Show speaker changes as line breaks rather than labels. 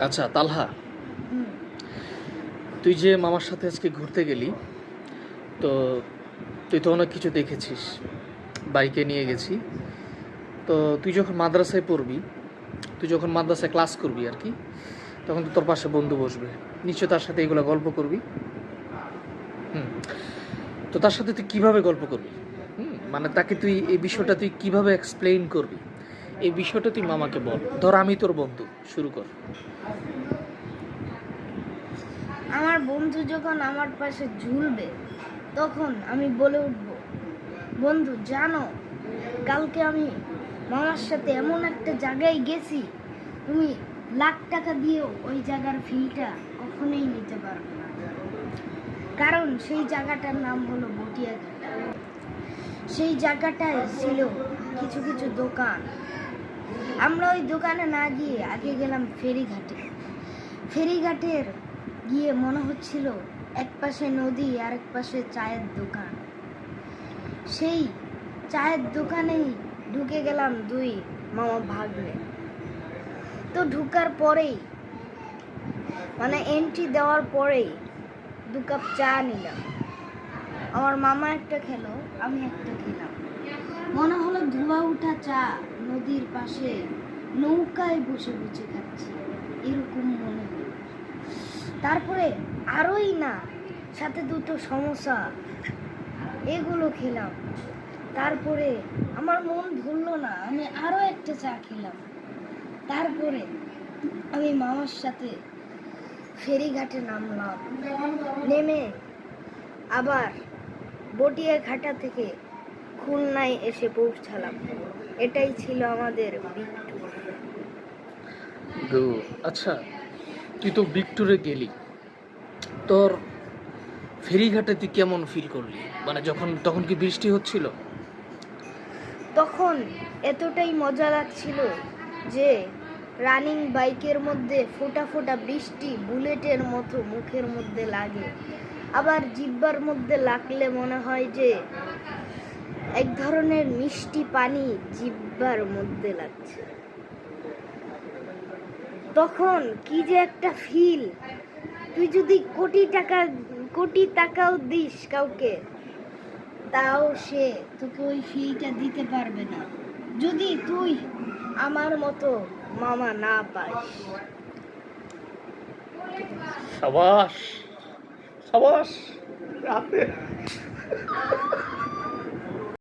আচ্ছা তালহা। তুই যে মামার সাথে আজকে ঘুরতে গেলি, তো তুই তো অনেক কিছু দেখেছিস, বাইকে নিয়ে গেছি। তো তুই যখন মাদ্রাসায় পড়বি, তুই যখন মাদ্রাসায় ক্লাস করবি আর কি, তখন তো তোর পাশে বন্ধু বসবে। নিশ্চয় তার সাথে এগুলো গল্প করবি। হুম। তো তার সাথে তুই কীভাবে গল্প করবি? হুম মানে তাকে তুই, এই বিষয়টা তুই কীভাবে এক্সপ্লেইন করবি? এই বিষয়টা তুই মামাকে বল। ধর আমি তোর বন্ধু। শুরু কর।
আমার বন্ধু যখন আমার পাশে ঝুলবে, তখন আমি বলে উঠব, বন্ধু, জানো, কালকে আমি মামার সাথে এমন একটা জায়গায় গেছি, তুমি লাখ টাকা দিয়ে ওই জায়গার ফিলটা কখনোই নিতে পারবে না। কারণ সেই জায়গাটার নাম হলো বটিয়াঘাট। সেই জায়গাটায় ছিল কিছু কিছু দোকান। আমরা ওই দোকানে না গিয়ে আগে গেলাম ফেরিঘাটে। ফেরিঘাটের গিয়ে মনে হচ্ছিল এক পাশে নদী আর এক পাশে চায়ের দোকান। সেই চায়ের দোকানেই ঢুকে গেলাম দুই মামা ভাগ্নে। তো ঢুকার পরেই মানে এন্ট্রি দেওয়ার পরেই দু কাপ চা নিলাম। আমার মামা একটা খেলো, আমি একটা খেলাম। মনে হলো ধোয়া উঠা চা। নদীর পাশে নৌকায় বসে বসে খাচ্ছি, এরকম মনে হলো তারপরে আরোই না, সাথে দুটো সমস্যা এগুলো খেলাম। তারপরে আমার মন ভুললো না, আমি আরও একটা চা খেলাম। তারপরে আমি মামার সাথে ফেরিঘাটে নামলাম। নেমে আবার বটিয়া ঘাটা থেকে খুলনায় এসে পৌঁছালাম। এটাই ছিল আমাদের বিট্টু
আচ্ছা তুই তো বিগ ট্যুরে গেলি। তোর ফেরিঘাটে তুই কেমন ফিল করলি? মানে যখন তখন কি বৃষ্টি হচ্ছিল?
তখন এতটাই মজা লাগছিল যে রানিং বাইকের মধ্যে ফোটা ফোটা বৃষ্টি বুলেটের মতো মুখের মধ্যে লাগে। আবার জিব্বার মধ্যে লাগলে মনে হয় যে এক ধরনের মিষ্টি পানি জিব্বার মধ্যে লাগছে। তখন কি যে একটা ফিল তুই যদি কোটি টাকা, কোটি টাকাও দিস কাউকে, তাও সে তোকে ওই ফিলটা দিতে পারবে না। যদি তুই আমার মতো মামা না পাস।
সাবাস সাবাস, রাতে।